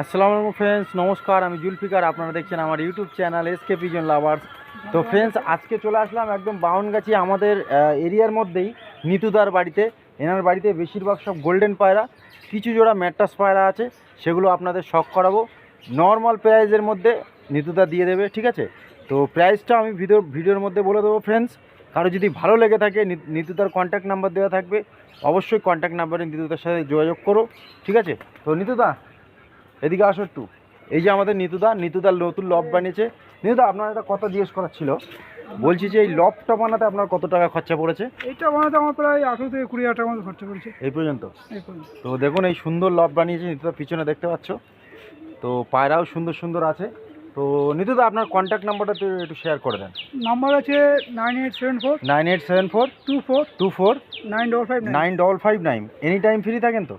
আসসালামু আলাইকুম ফ্রেন্ডস নমস্কার আমি জুলফিকার আপনারা দেখছেন আমার YouTube channel SK pigeon lovers তো ফ্রেন্ডস আজকে চলে আসলাম একদম বাউনগাছি আমাদের এরিয়ার মধ্যেই নিতুদার বাড়িতে। এনার বাড়িতে বেশিরভাগ সব গোল্ডেন পায়রা কিছু জোড়া ম্যাট্রাস পায়রা আছে সেগুলো আপনাদের শখ করাবো। নর্মাল প্রাইজের মধ্যে নিতুদা দিয়ে দেবে ঠিক আছে? তো প্রাইসটা আমি ভিডিও ভিডিওর মধ্যে বলে দেবো ফ্রেন্ডস কারও যদি ভালো লেগে থাকে নিতুদার কন্ট্যাক্ট নাম্বার দেওয়া থাকবে অবশ্যই কন্ট্যাক্ট নাম্বারে নিতুদার সাথে যোগাযোগ করো ঠিক আছে? তো নিতুদা এদিকে আসো একটু। এই যে আমাদের নিতুদা নিতুদার নতুন লব বানিয়েছে। নিতুদা আপনার একটা কথা জিজ্ঞেস করার ছিল। বলছি যে এই লবটা বানাতে আপনার কত টাকা খরচা পড়েছে? এটা বানাতে আমার প্রায় আঠেরো থেকে কুড়ি হাজার টাকা মতো খরচা পড়েছে। এই পর্যন্ত? এই পর্যন্ত। তো দেখুন এই সুন্দর লব বানিয়েছে। নিতুদা পিছনে দেখতে পাচ্ছ? তো পায়রাও সুন্দর সুন্দর আছে। তো নিতুদা আপনার কন্ট্যাক্ট নাম্বারটা একটু শেয়ার করে দেন। নাম্বার আছে nine eight seven four nine eight seven four two four two four nine double five nine double five nine any time free থাকেন তো?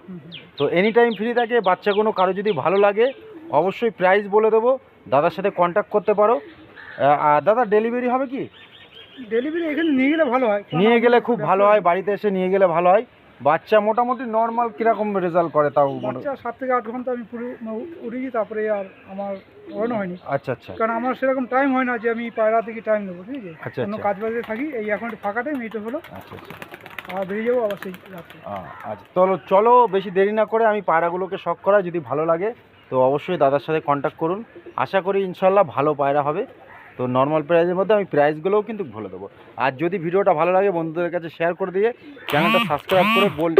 তো এনি টাইম ফ্রি থাকে বাচ্চাগুলো কারও যদি ভালো লাগে অবশ্যই প্রাইস বলে দেবো। দাদার সাথে কন্ট্যাক্ট করতে পারো। আর দাদা ডেলিভারি হবে কি? ডেলিভারি এখানে নিয়ে গেলে ভালো হয়। নিয়ে গেলে খুব ভালো হয় বাড়িতে এসে নিয়ে গেলে ভালো হয়। বাচ্চা মোটামুটি নর্মাল কীরকম রেজাল্ট করে তাও? সাত থেকে আট ঘণ্টা আমি পুরো উড়েছি তারপরে আর আমার ওড়ানো হয়নি। আচ্ছা আচ্ছা। কারণ আমার সেরকম টাইম হয় না যে আমি পায়রা থেকে টাইম দেবো ঠিক আছে? আচ্ছা অন্য আচ্ছা। কাজ বাজে থাকি এই এখন ফাঁকা টাইম এইটা হলো। আচ্ছা আচ্ছা। আর বেরিয়ে যাব আবার সেই রাত্রে আচ্ছা চলো চলো বেশি দেরি না করে আমি পায়রাগুলোকে শখ করা যদি ভালো লাগে তো অবশ্যই দাদার সাথে কন্ট্যাক্ট করুন। আশা করি ইনশাল্লাহ ভালো পায়রা হবে। তো নর্মাল প্রাইজের মধ্যে আমি প্রাইসগুলোও কিন্তু বলে দেবো। আর যদি ভিডিওটা ভালো লাগে বন্ধুদের কাছে শেয়ার করে দিয়ে চ্যানেলটা সাবস্ক্রাইব করে বল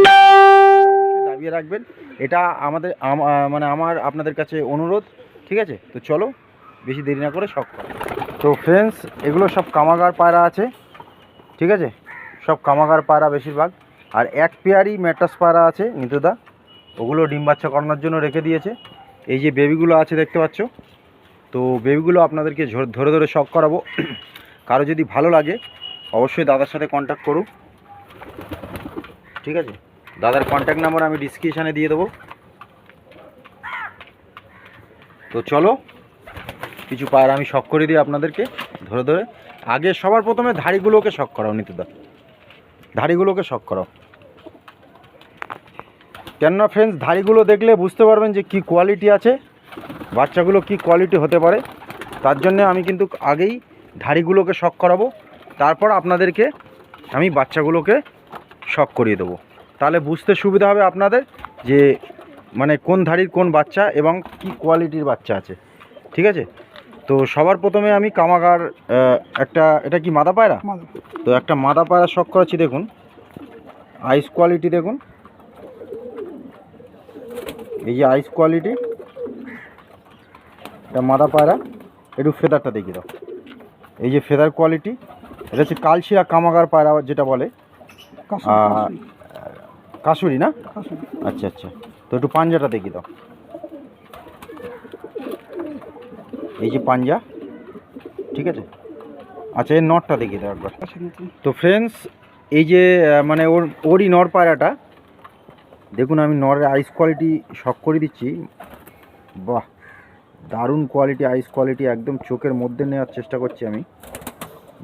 দাবিয়ে রাখবেন। এটা আমাদের মানে আমার আপনাদের কাছে অনুরোধ। ঠিক আছে? তো চলো, বেশি দেরি না করে শখ করো। তো ফ্রেন্ডস এগুলো সব কামাগার পায়রা আছে, ঠিক আছে? সব কামাগার পায়রা বেশিরভাগ। আর এক পেয়ারই ম্যাট্রাস পায়রা আছে, নিতুদা। ওগুলো ডিম বাচ্চা করানোর জন্য রেখে দিয়েছে। এই যে বেবিগুলো আছে দেখতে পাচ্ছ? তো বেবিগুলো আপনাদেরকে ধরে ধরে শখ করাবো। কারও যদি ভালো লাগে, অবশ্যই দাদার সাথে কন্ট্যাক্ট করুক। ঠিক আছে? দাদার কন্ট্যাক্ট নাম্বার আমি ডিসক্রিপশানে দিয়ে দেবো। তো চলো, কিছু পায়রা আমি শখ করে দিই আপনাদেরকে, ধরে ধরে। আগে সবার প্রথমে ধাড়িগুলোকে শখ করাও, নিতুদা। ধাড়িগুলোকে শখ করাও। কেননা ফ্রেন্ডস ধাড়িগুলো দেখলে বুঝতে পারবেন যে কি কোয়ালিটি আছে, বাচ্চাগুলো কি কোয়ালিটি হতে পারে। তার জন্য আমি কিন্তু আগেই ধাড়িগুলোকে শখ করাবো। তারপর আপনাদেরকে আমি বাচ্চাগুলোকে শখ করিয়ে দেবো। তাহলে বুঝতে সুবিধা হবে আপনাদের যে মানে কোন ধাড়ির কোন বাচ্চা এবং কি কোয়ালিটির বাচ্চা আছে ঠিক আছে? তো সবার প্রথমে আমি কামাগার একটা এটা কি মাদা পায়রা? তো একটা মাদা পায়রা শখ করাচ্ছি দেখুন। আইস কোয়ালিটি দেখুন। এই যে আইস কোয়ালিটি এটা মাদা পায়রা। একটু ফেদারটা দেখিয়ে দাও। এই যে ফেদার কোয়ালিটি এটা হচ্ছে কালশিরা কামাগার পায়রা যেটা বলে। কাশুরি না? আচ্ছা আচ্ছা। তো একটু পাঞ্জাটা দেখি দাও। এই যে পাঞ্জা, ঠিক আছে? আচ্ছা এর নটটা দেখি দাও একবার। তো ফ্রেন্ডস এই যে মানে ওর, ওরই নর পায়রাটা, দেখুন আমি নরের আইস কোয়ালিটি শক করে দিচ্ছি। বাহ, দারুণ কোয়ালিটি আইস কোয়ালিটি একদম চোখের মধ্যে নেওয়ার চেষ্টা করছি আমি।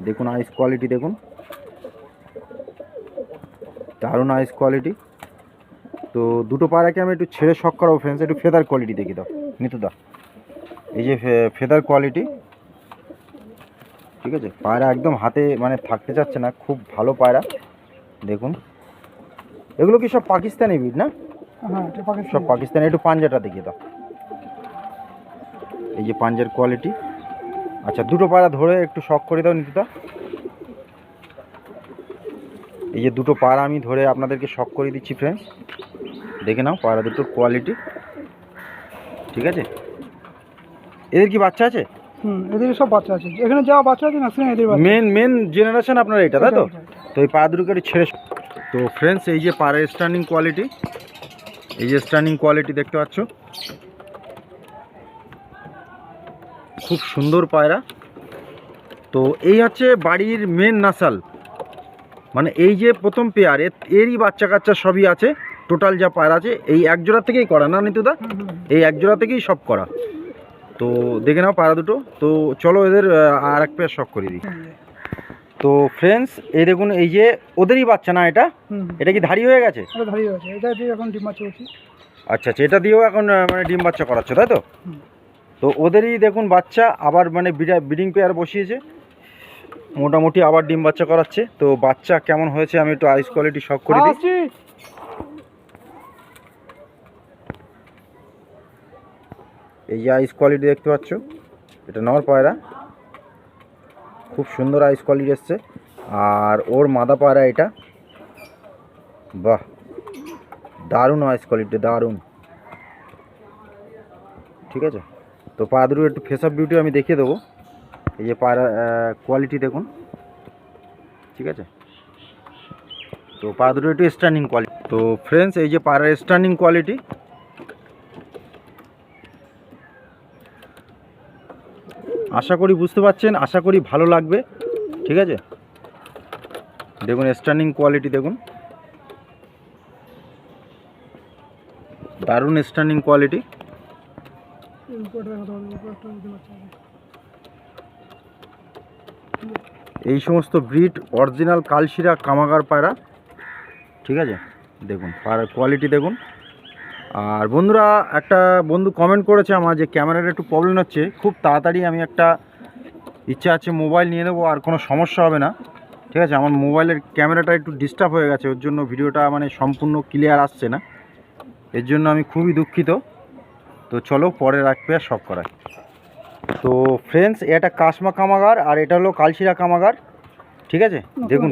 দেখুন আইস কোয়ালিটি দেখুন। দারুণ আইস কোয়ালিটি তো দুটো পায়রাকে আমি একটু ছেড়ে শখ করাবো ফ্রেন্ডস একটু ফেদার কোয়ালিটি দেখি দাও। নিতুদা এই যে ফেদার কোয়ালিটি ঠিক আছে? পায়রা একদম হাতে মানে থাকতে চাচ্ছে না খুব ভালো পায়রা। দেখুন। এগুলো কি সব পাকিস্তানি বিট না? হ্যাঁ সব পাকিস্তানি। একটু পাঞ্জাটা দেখিয়ে দাও। এই যে পাঞ্জার কোয়ালিটি আচ্ছা দুটো পায়রা ধরে একটু শখ করে দাও নিতুদা এই যে দুটো পায়রা আমি ধরে আপনাদেরকে শখ করে দিচ্ছি ফ্রেন্ডস দেখে নাও পায়রা দুটোর কোয়ালিটি ঠিক আছে? এদের কি বাচ্চা আছে? হুম এদের সব বাচ্চা আছে। এখানে যা বাচ্চা আছে ম্যাক্সিমাম এদের মেন মেন জেনারেশন আপনার এটা তাই তো। তো এই পা দুটোকে ছেড়ে তো ফ্রেন্ডস এই যে স্ট্যান্ডিং কোয়ালিটি এই যে স্ট্যান্ডিং কোয়ালিটি দেখতে পাচ্ছ। খুব সুন্দর পায়রা। তো এই হচ্ছে বাড়ির মেন নাসাল মানে এই যে প্রথম পেয়ার এর এরই বাচ্চা কাচ্চা সবই আছে। টোটাল যা পায়রা আছে এই এক জোড়া থেকেই করা না নিতুদা। এই এক জোড়া থেকেই সব করা। তো দেখে নাও পায়রা দুটো। তো চলো এদের আর এক পেয়ার শখ করে দিই। তো ফ্রেন্ডস এই দেখুন এই যে ওদেরই বাচ্চা না এটা। এটা কি ধারি হয়ে গেছে? আচ্ছা আচ্ছা এটা দিয়েও এখন মানে ডিম বাচ্চা করাচ্ছ তাই তো? তো ওদেরই দেখুন বাচ্চা আবার মানে ব্রিডিং পেয়ার বসিয়েছে। মোটামুটি আবার ডিম বাচ্চা করাচ্ছে। তো বাচ্চা কেমন হয়েছে আমি একটু আইস কোয়ালিটি শখ করে দিই। এই যে আইস কোয়ালিটি দেখতে পাচ্ছ, এটা নর পায়রা। খুব সুন্দর আইস কোয়ালিটি এসছে। আর ওর মাদা পায়রা এটা। বাহ, দারুণ আইস কোয়ালিটি দারুণ। ঠিক আছে? তো পায়রা একটু ফেস অফ বিউটি আমি দেখিয়ে দেবো। এই যে পায়রা কোয়ালিটি দেখুন। ঠিক আছে? তো পায়রা একটু স্ট্যান্ডিং কোয়ালিটি তো ফ্রেন্ডস এই যে পায়রার স্ট্যান্ডিং কোয়ালিটি আশা করি বুঝতে পারছেন, আশা করি ভালো লাগবে, ঠিক আছে? দেখুন স্ট্যান্ডিং কোয়ালিটি দেখুন। দারুণ স্ট্যান্ডিং কোয়ালিটি এই সমস্ত ব্রিড অরিজিনাল কালশিরা কামাগার পায়রা, ঠিক আছে? দেখুন পায়রার কোয়ালিটি দেখুন। আর বন্ধুরা একটা বন্ধু কমেন্ট করেছে আমার যে ক্যামেরার একটু প্রবলেম হচ্ছে। খুব তাড়াতাড়ি আমি একটা ইচ্ছা আছে মোবাইল নিয়ে নেব আর কোনো সমস্যা হবে না। ঠিক আছে আমার মোবাইলের ক্যামেরাটা একটু ডিস্টার্ব হয়ে গেছে ওর জন্য ভিডিওটা মানে সম্পূর্ণ ক্লিয়ার আসছে না। এর জন্য আমি খুবই দুঃখিত। তো চলো পরে রাখবে আর সব করায় তো ফ্রেন্ডস এটা কাশমা কামাগার আর এটা হলো কালশিরা কামাগার। ঠিক আছে দেখুন।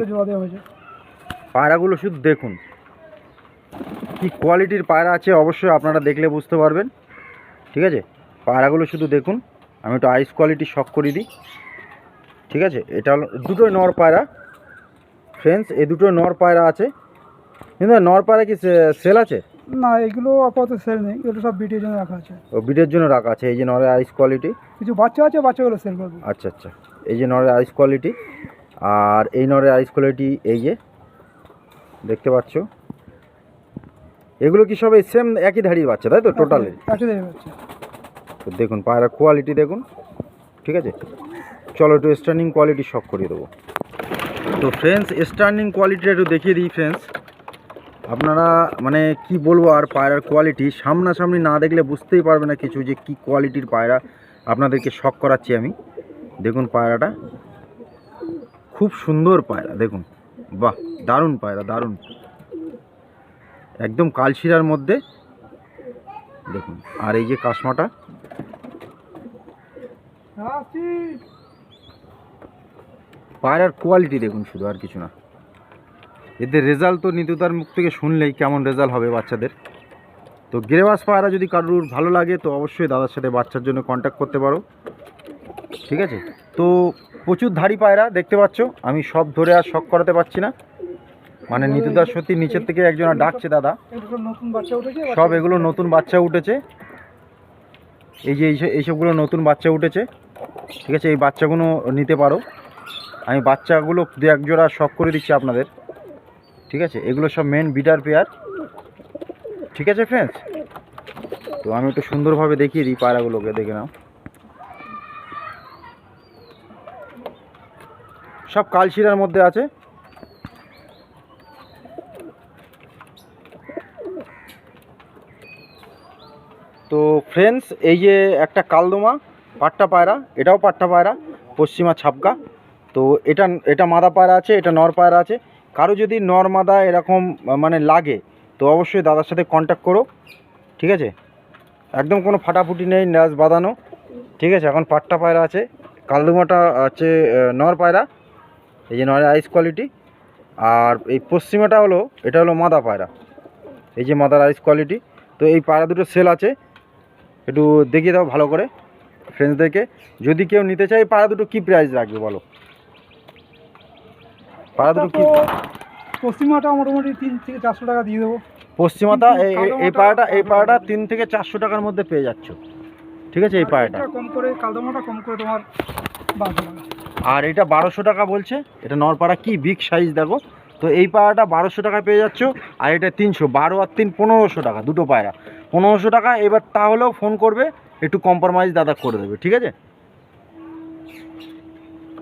পায়রাগুলো শুধু দেখুন। কি কোয়ালিটির পায়রা আছে অবশ্যই আপনারা দেখলে বুঝতে পারবেন। ঠিক আছে? পায়রাগুলো শুধু দেখুন আমি একটু আইস কোয়ালিটি শক করে দিই। ঠিক আছে? এটা হলো দুটোই নর পায়রা। ফ্রেন্ডস এই দুটো নর পায়রা আছে। কিন্তু নর পায়রা কি সেল আছে? না এগুলো আপাতত সেল নেই। এগুলো সব বিটের জন্য রাখা আছে। ও বিটের জন্য রাখা আছে। এই যে নরের আইস কোয়ালিটি কিছু বাচ্চা আছে বাচ্চাগুলো সেল করব। আচ্ছা আচ্ছা। এই যে নরের আইস কোয়ালিটি আর এই নরের আইস কোয়ালিটি এই যে দেখতে পাচ্ছ? এগুলো কি সবাই সেম একই ধাড়ির বাচ্চা তাই তো টোটালে তো দেখুন পায়রা কোয়ালিটি দেখুন ঠিক আছে? চলো একটু স্টার্নিং কোয়ালিটি শক করিয়ে দেবো। তো ফ্রেন্ডস স্টার্নিং কোয়ালিটিটা একটু দেখিয়ে দিই ফ্রেন্ডস আপনারা মানে কি বলব আর পায়রার কোয়ালিটি সামনাসামনি না দেখলে বুঝতেই পারবে না কিছু যে কি কোয়ালিটির পায়রা। আপনাদেরকে শক করাচ্ছি আমি। দেখুন পায়রাটা। খুব সুন্দর পায়রা দেখুন। বাহ দারুণ পায়রা দারুণ। একদম কালশিরার মধ্যে। দেখুন, আর এই যে কাশমাটা পায়রার কোয়ালিটি দেখুন শুধু, আর কিছু না। এদের রেজাল্ট তো নিতুতার মুখ থেকে শুনলেই কেমন রেজাল্ট হবে বাচ্চাদের। তো গেরেবাস পায়রা যদি কারোর ভালো লাগে, তো অবশ্যই দাদার সাথে বাচ্চার জন্য কন্ট্যাক্ট করতে পারো। ঠিক আছে? তো প্রচুর ধাড়ি পায়রা, দেখতে পাচ্ছ? আমি সব ধরে আর শখ করাতে পারছি না। মানে নিতুদার সত্যি নিচের থেকে একজন ডাকছে দাদা। সব এগুলো নতুন বাচ্চা উঠেছে। এই যে এইসব এইসবগুলো নতুন বাচ্চা উঠেছে। ঠিক আছে এই বাচ্চাগুলো নিতে পারো। আমি বাচ্চাগুলো দু এক জোড়া শখ করে দিচ্ছি আপনাদের। ঠিক আছে এগুলো সব মেন বিটার পেয়ার ঠিক আছে ফ্রেন্ডস তো আমি একটু সুন্দরভাবে দেখিয়ে দিই পায়রাগুলোকে দেখে নাও। সব কালশিরার মধ্যে আছে তো ফ্রেন্ডস এই যে একটা কালদোমা, পাট্টা পায়রা, এটাও পাট্টা পায়রা, পশ্চিমা ছাপকা তো এটা এটা মাদা পায়রা আছে, এটা নর পায়রা আছে। কারও যদি নর মাদা এরকম মানে লাগে, তো অবশ্যই দাদার সাথে কন্ট্যাক্ট করো, ঠিক আছে? একদম কোনো ফাটাফুটি নেই, ন্যাস বাঁধানো, ঠিক আছে? এখন পাট্টা পায়রা আছে, কালদোমাটা আছে নর পায়রা, এই যে নরের আইস কোয়ালিটি আর এই পশ্চিমাটা হলো, এটা হলো মাদা পায়রা, এই যে মাদার আইস কোয়ালিটি তো এই পায়রা দুটো সেল আছে একটু দেখিয়ে দাও ভালো করে ফ্রেন্ডসদেরকে যদি কেউ নিতে চায় পাড়া দুটো কি প্রাইস রাখবে বলো? পাড়া দুটো কি পশ্চিমাটা মোটামুটি তিন থেকে চারশো টাকা দিয়ে দেবো। পশ্চিমাতা এই পাড়াটা এই পাড়াটা তিন থেকে চারশো টাকার মধ্যে পেয়ে যাচ্ছ। ঠিক আছে এই পাড়াটা। কম করে কালদমাটা কম করে তোমার বারোশো টাকা। আর এটা বারোশো টাকা বলছে। এটা নরপাড়া কি বিগ সাইজ দেখো। তো এই পায়রাটা বারোশো টাকায় পেয়ে যাচ্ছ আর এটা তিনশো বারো আর তিন পনেরোশো টাকা দুটো পায়রা। পনেরোশো টাকা এবার তাহলেও ফোন করবে একটু কম্প্রোমাইজ দাদা করে দেবে ঠিক আছে?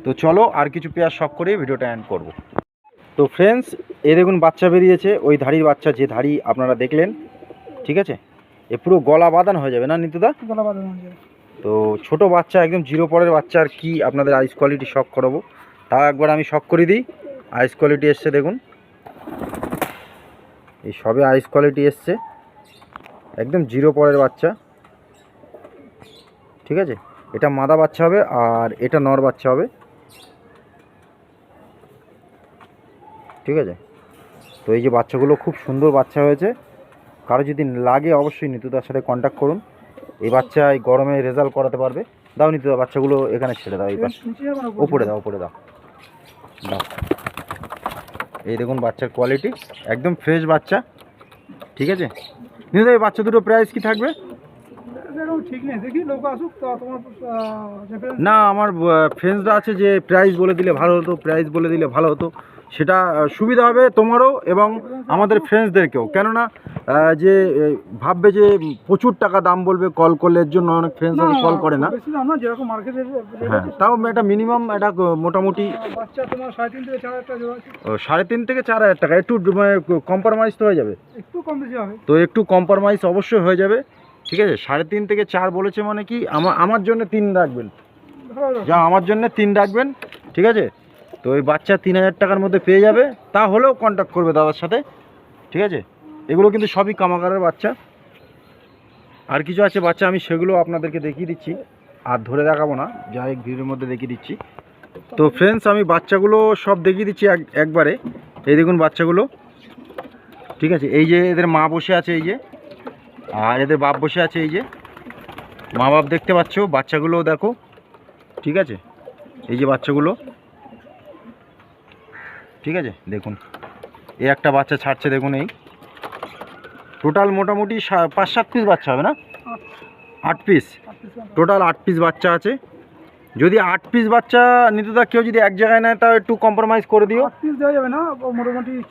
তো চলো আর কিছু পেয়ার শখ করে ভিডিওটা এন্ড করব। তো ফ্রেন্ডস এ দেখুন বাচ্চা বেরিয়েছে ওই ধাড়ির বাচ্চা যে ধাড়ি আপনারা দেখলেন ঠিক আছে? এ পুরো গলা বাঁধানো হয়ে যাবে না নিতুদা গলা বাঁধানো হয়ে যাবে। তো ছোট বাচ্চা একদম জিরো পরের বাচ্চা আর কি আপনাদের আইস কোয়ালিটি শখ করাবো তা একবার আমি শখ করে দিই। আইস কোয়ালিটি এসছে দেখুন। এই সবে আইস কোয়ালিটি এসছে। একদম জিরো পরের বাচ্চা। ঠিক আছে? এটা মাদা বাচ্চা হবে আর এটা নর বাচ্চা হবে। ঠিক আছে? তো এই যে বাচ্চাগুলো খুব সুন্দর বাচ্চা হয়েছে। কারও যদি লাগে অবশ্যই নিতুদার সাথে কন্ট্যাক্ট করুন। এই বাচ্চা এই গরমে রেজাল্ট করাতে পারবে। দাও নিতুদা বাচ্চাগুলো এখানে ছেড়ে দাও এই পাশে। ওপরে দাও ওপরে দাও। দাও। এই দেখুন বাচ্চার কোয়ালিটি একদম ফ্রেশ বাচ্চা ঠিক আছে? নিতুদা এই বাচ্চা দুটো প্রাইস কি থাকবে? না আমার ফ্রেন্ডসরা আছে যে প্রাইস বলে দিলে ভালো হতো প্রাইস বলে দিলে ভালো হতো। সেটা সুবিধা হবে তোমারও এবং আমাদের ফ্রেন্ডসদেরকেও কেননা যে ভাববে যে প্রচুর টাকা দাম বলবে কল করলে এর জন্য অনেক ফ্রেন্ডস কল করে না। হ্যাঁ তাও একটা মিনিমাম একটা মোটামুটি সাড়ে তিন থেকে চার হাজার টাকা একটু মানে কম্প্রোমাইজ তো হয়ে যাবে। তো একটু কম্প্রোমাইজ অবশ্যই হয়ে যাবে। ঠিক আছে সাড়ে তিন থেকে চার বলেছে মানে কি আমার আমার জন্য তিন রাখবেন। যা আমার জন্য তিন রাখবেন ঠিক আছে? তো ওই বাচ্চা তিন হাজার টাকার মধ্যে পেয়ে যাবে, তা হলেও কন্ট্যাক্ট করবে দাদার সাথে, ঠিক আছে? এগুলো কিন্তু সবই কামাকারের বাচ্চা। আর কিছু আছে বাচ্চা, আমি সেগুলো আপনাদেরকে দেখিয়ে দিচ্ছি, আর ধরে দেখাবো না যাই ভিড়ের মধ্যে দেখিয়ে দিচ্ছি। তো ফ্রেন্ডস আমি বাচ্চাগুলো সব দেখিয়ে দিচ্ছি এক একবারে। এই দেখুন বাচ্চাগুলো, ঠিক আছে? এই যে এদের মা বসে আছে, এই যে। আর এদের বাপ বসে আছে, এই যে। মা বাপ দেখতে পাচ্ছ বাচ্চাগুলোও দেখো, ঠিক আছে? এই যে বাচ্চাগুলো। ঠিক আছে? দেখুন। এই একটা বাচ্চা ছাড়ছে দেখুন এই। টোটাল মোটামুটি সা- পাঁচ সাত পিস বাচ্চা হবে না? আট পিস। টোটাল আট পিস বাচ্চা আছে। যদি আট পিস বাচ্চা নিতুদা কেউ যদি এক জায়গায় নেয় তাও একটু কম্প্রোমাইজ করে দিও। আট পিস দেওয়া যাবে না মোটামুটি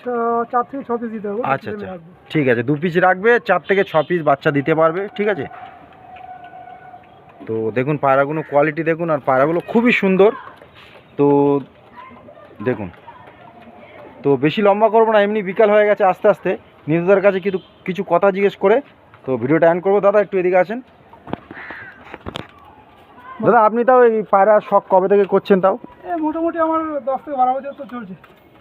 চার থেকে ছ পিস দিতে হবে। আচ্ছা, আচ্ছা। ঠিক আছে দু পিস রাখবে চার থেকে ছ পিস বাচ্চা দিতে পারবে ঠিক আছে? তো দেখুন পায়রাগুলো কোয়ালিটি দেখুন আর পায়রাগুলো খুবই সুন্দর। তো দেখুন তো বেশি লম্বা করব না এমনি বিকাল হয়ে গেছে আস্তে আস্তে। নিজেদের কাছে কিন্তু কিছু কথা জিজ্ঞেস করে তো ভিডিওটা অ্যান্ড করব। দাদা একটু এদিকে আসেন। দাদা আপনি তাও এই পায়রা শখ কবে থেকে করছেন তাও? মোটামুটি আমার দশ থেকে বারো বছর তো চলছে।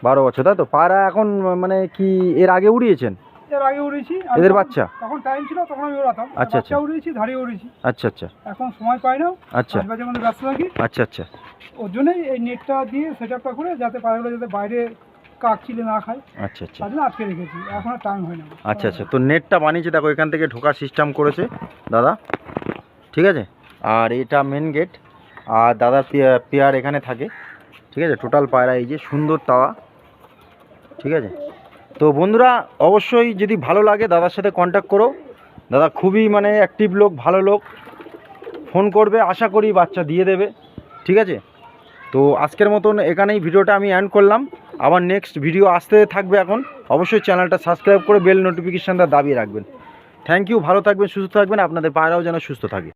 বারো বছর তাই তো? পায়রা এখন মানে কি এর আগে উড়িয়েছেন? এর আগে উড়িয়েছি। এদের বাচ্চা? তখন টাইম ছিল তখন আমি উড়াতাম। আচ্ছা, উড়িয়েছি ধাড়ি উড়িয়েছি। আচ্ছা আচ্ছা। এখন সময় পাই না। আচ্ছা। ব্যস্ত থাকি। আচ্ছা আচ্ছা। ওর জন্যই এই নেটটা দিয়ে সেট আপটা করে যাতে পায়রাগুলো যাতে বাইরে কাক চিলে না খায় আচ্ছা আচ্ছা। তার জন্য আটকে রেখেছি। এখন আর টাইম হয় না। আচ্ছা আচ্ছা। তো নেটটা বানিয়েছে দেখো এখান থেকে ঢোকার সিস্টেম করেছে। দাদা ঠিক আছে? আর এটা মেন গেট আর দাদার পেয়া- পেয়ার এখানে থাকে। ঠিক আছে? টোটাল পায়রা এই যে সুন্দর তাওয়া। ঠিক আছে? তো বন্ধুরা অবশ্যই যদি ভালো লাগে দাদার সাথে কন্ট্যাক্ট করো। দাদা খুবই মানে অ্যাক্টিভ লোক ভালো লোক। ফোন করবে আশা করি বাচ্চা দিয়ে দেবে। ঠিক আছে? তো আজকের মতন এখানেই ভিডিওটা আমি অ্যান্ড করলাম। আবার নেক্সট ভিডিও আসতে থাকবে এখন। অবশ্যই চ্যানেলটা সাবস্ক্রাইব করে বেল নোটিফিকেশানটা দাবিয়ে রাখবেন। থ্যাংক ইউ ভালো থাকবেন, সুস্থ থাকবেন। আপনাদের পায়রাও যেন সুস্থ থাকে।